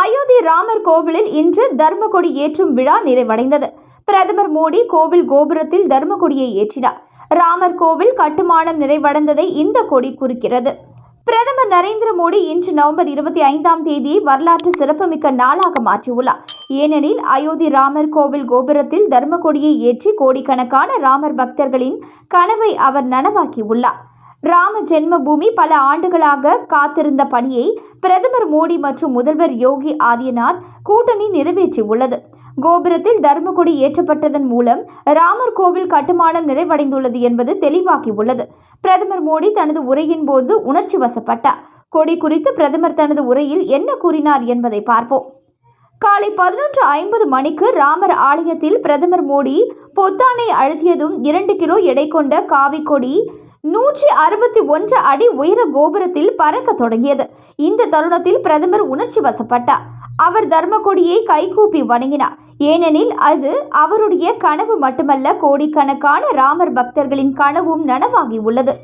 அயோத்தி ராமர் கோவிலில் இன்று தர்மகொடி ஏற்றும் விழா நிறைவடைந்தது. பிரதமர் மோடி கோவில் கோபுரத்தில் தர்மகொடியை ஏற்றினார். ராமர் கோவில் கட்டுமானம் நிறைவடைந்ததை இந்த கொடி குறிக்கிறது. பிரதமர் நரேந்திர மோடி இன்று நவம்பர் இருபத்தி ஐந்தாம் தேதியை வரலாற்று சிறப்புமிக்க நாளாக மாற்றியுள்ளார். ஏனெனில் அயோத்தி ராமர் கோவில் கோபுரத்தில் தர்மகொடியை ஏற்றி கோடிக்கணக்கான ராமர் பக்தர்களின் கனவை அவர் நனவாக்கியுள்ளார். ராம ஜென்மபூமி பல ஆண்டுகளாக காத்திருந்த பணியை பிரதமர் மோடி மற்றும் முதல்வர் யோகி ஆதித்யநாத் கூட்டணி நிறைவேற்றியுள்ளது. கோபுரத்தில் தர்மகொடி ஏற்றப்பட்டதன் மூலம் ராமர் கோவில் கட்டுமானம் நிறைவடைந்துள்ளது என்பது தெளிவாகியுள்ளது. பிரதமர் மோடி தனது உரையின் போது உணர்ச்சி வசப்பட்டார். கொடி குறித்து பிரதமர் தனது உரையில் என்ன கூறினார் என்பதை பார்ப்போம். காலை பதினொன்று ஐம்பது மணிக்கு ராமர் ஆலயத்தில் பிரதமர் மோடி பொத்தானை அழுத்தியதும் இரண்டு கிலோ எடை கொண்ட காவி கொடி நூற்றி அறுபத்தி ஒன்று அடி உயர கோபுரத்தில் பறக்க தொடங்கியது. இந்த தருணத்தில் பிரதமர் உணர்ச்சி வசப்பட்டார். அவர் தர்மகொடியை கைகூப்பி வணங்கினார். ஏனெனில் அது அவருடைய கனவு மட்டுமல்ல கோடிக்கணக்கான ராமர் பக்தர்களின் கனவும் நனவாகி உள்ளது.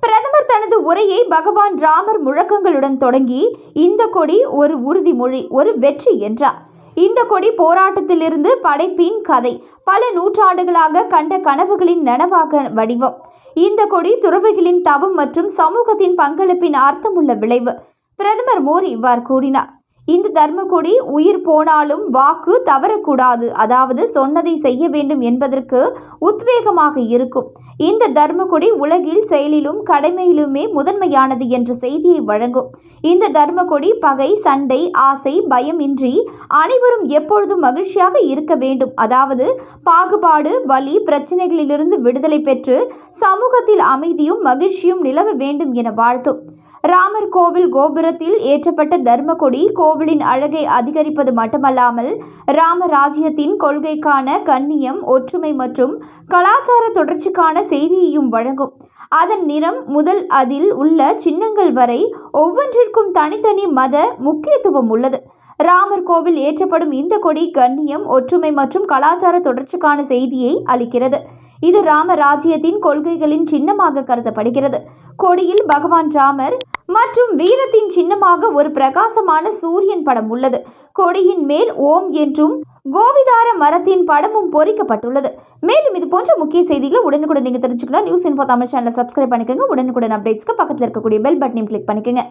பிரதமர் தனது உரையை பகவான் ராமர் முழக்கங்களுடன் தொடங்கி இந்த கொடி ஒரு உறுதிமொழி ஒரு வெற்றி என்றார். இந்த கொடி போராட்டத்திலிருந்து படைப்பின் கதை பல நூற்றாண்டுகளாக கண்ட கனவுகளின் நனவாக வடிவம். இந்த கொடி துறவிகளின் தவம் மற்றும் சமூகத்தின் பங்களிப்பின் அர்த்தமுள்ள விளைவு. பிரதமர் மோடி இவ்வாறு கூறினார். இந்த தர்மக்குடி உயிர் போனாலும் வாக்கு தவறக்கூடாது. அதாவது சொன்னதை செய்ய வேண்டும் என்பதற்கு உத்வேகமாக இருக்கும். இந்த தர்மக்குடி உலகில் செயலிலும் கடமையிலுமே முதன்மையானது என்ற செய்தியை வழங்கும். இந்த தர்மக்குடி பகை சண்டை ஆசை பயம் இன்றி அனைவரும் எப்பொழுதும் மகிழ்ச்சியாக இருக்க வேண்டும். அதாவது பாகுபாடு வலி பிரச்சனைகளிலிருந்து விடுதலை பெற்று சமூகத்தில் அமைதியும் மகிழ்ச்சியும் நிலவ வேண்டும் என வாழ்த்தும். ராமர் கோவில் கோபுரத்தில் ஏற்றப்பட்ட தர்மகொடி கோவிலின் அழகை அதிகரிப்பது மட்டுமல்லாமல் ராமராஜ்யத்தின் கொள்கைக்கான கண்ணியம் ஒற்றுமை மற்றும் கலாச்சார தொடர்ச்சிக்கான செய்தியையும் வழங்கும். அதன் நிறம் முதல் அதில் உள்ள சின்னங்கள் வரை ஒவ்வொன்றிற்கும் தனித்தனி மத முக்கியத்துவம் உள்ளது. ராமர் கோவில் ஏற்றப்படும் இந்த கொடி கண்ணியம் ஒற்றுமை மற்றும் கலாச்சார தொடர்ச்சிக்கான செய்தியை அளிக்கிறது. இது ராம ராஜ்யத்தின் கொள்கைகளின் சின்னமாக கருதப்படுகிறது. கொடியில் பகவான் ராமர் மற்றும் வீரத்தின் சின்னமாக ஒரு பிரகாசமான சூரியன் படம் உள்ளது. கொடியின் மேல் ஓம் என்றும் கோவிதார மரத்தின் படமும் பொறிக்கப்பட்டுள்ளது. மேலும் இது போன்ற முக்கிய செய்திகளை உடனுக்குடன் நீங்கள் தெரிஞ்சுக்கலாம். நியூஸ் இன்ஃபோ தமிழ் சேனலை சப்ஸ்கிரைப் பண்ணிக்கோங்க. உடனுக்குடன் அப்டேட்ஸ்க்கு பக்கத்தில் இருக்கக்கூடிய பெல் பட்டனையும் கிளிக் பண்ணிக்கோங்க.